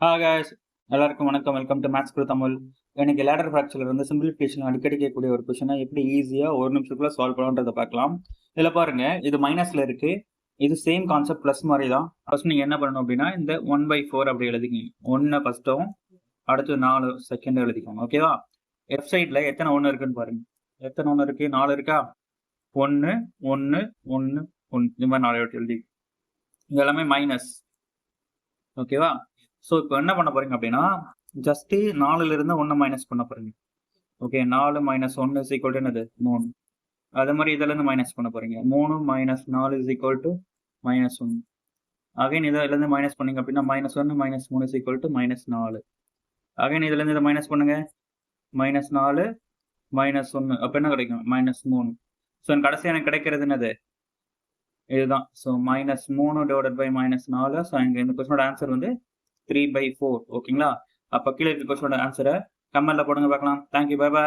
ஹா எல்லாருக்கும் வணக்கம். Welcome to Max Guru Tamil எனக்கு லேடர் ஃப்ராக்சர்ல இருந்து சிம்பிளிஃபிகேஷன் அடிக்கடி கேட்கக்கூடிய ஒரு கொஷனை எப்படி ஈஸியாக ஒரு நிமிஷத்துக்குள்ள சால்வ் பண்ணுன்றதை பார்க்கலாம். இதில் பாருங்க இது மைனஸ்ல இருக்கு. இது சேம் கான்செப்ட் ப்ளஸ் மாதிரி தான் ஃபர்ஸ்ட் நீங்கள் என்ன பண்ணணும் அப்படின்னா இந்த ஒன் பை ஃபோர் அப்படி எழுதிக்கிங்க. ஒன்று ஃபர்ஸ்ட்டும் அடுத்து நாலு செகண்டும் எழுதிக்கோங்க. ஓகேவா லெஃப்ட் சைடில் எத்தனை ஒன்று இருக்குன்னு பாருங்க. எத்தனை ஒன்று இருக்கு? நாலு இருக்கா? ஒன்று ஒன்று ஒன்று ஒன்று இந்த மாதிரி நாலு எழுதி. இது எல்லாமே மைனஸ் ஓகேவா ஸோ இப்போ என்ன பண்ண போறீங்க அப்படின்னா ஜஸ்ட்டு நாலுலேருந்து ஒன்று மைனஸ் பண்ண போறீங்க. ஓகே நாலு மைனஸ் ஒன்று இஸ் ஈக்குவல் டு என்னது? மூணு. அதே மாதிரி இதுல இருந்து மைனஸ் பண்ண போறீங்க. மூணு மைனஸ் நாலு இஸ் ஈக்குவல் டு மைனஸ் ஒன்று அகைன் இதிலேருந்து மைனஸ் பண்ணீங்க அப்படின்னா மைனஸ் ஒன்று மைனஸ் மூணு இஸ் ஈக்குவல் டு மைனஸ் நாலு. அகைன் இதுலேருந்து இதை மைனஸ் பண்ணுங்க. மைனஸ் நாலு மைனஸ் ஒன்று அப்போ என்ன கிடைக்கும்? மைனஸ் மூணு. ஸோ கடைசி எனக்கு கிடைக்கிறது என்னது? இதுதான். ஸோ மைனஸ் மூணு டிவைடட் பை மைனஸ் நாலு. ஸோ எங்கள் இந்த கொஸ்டினோட ஆன்சர் வந்து த்ரீ பை ஃபோர் ஓகேங்களா அப்போ கீழே இருக்க கொஸ்டினோட ஆன்சரை கமெண்ட்ல போடுங்க பார்க்கலாம். Thank you bye bye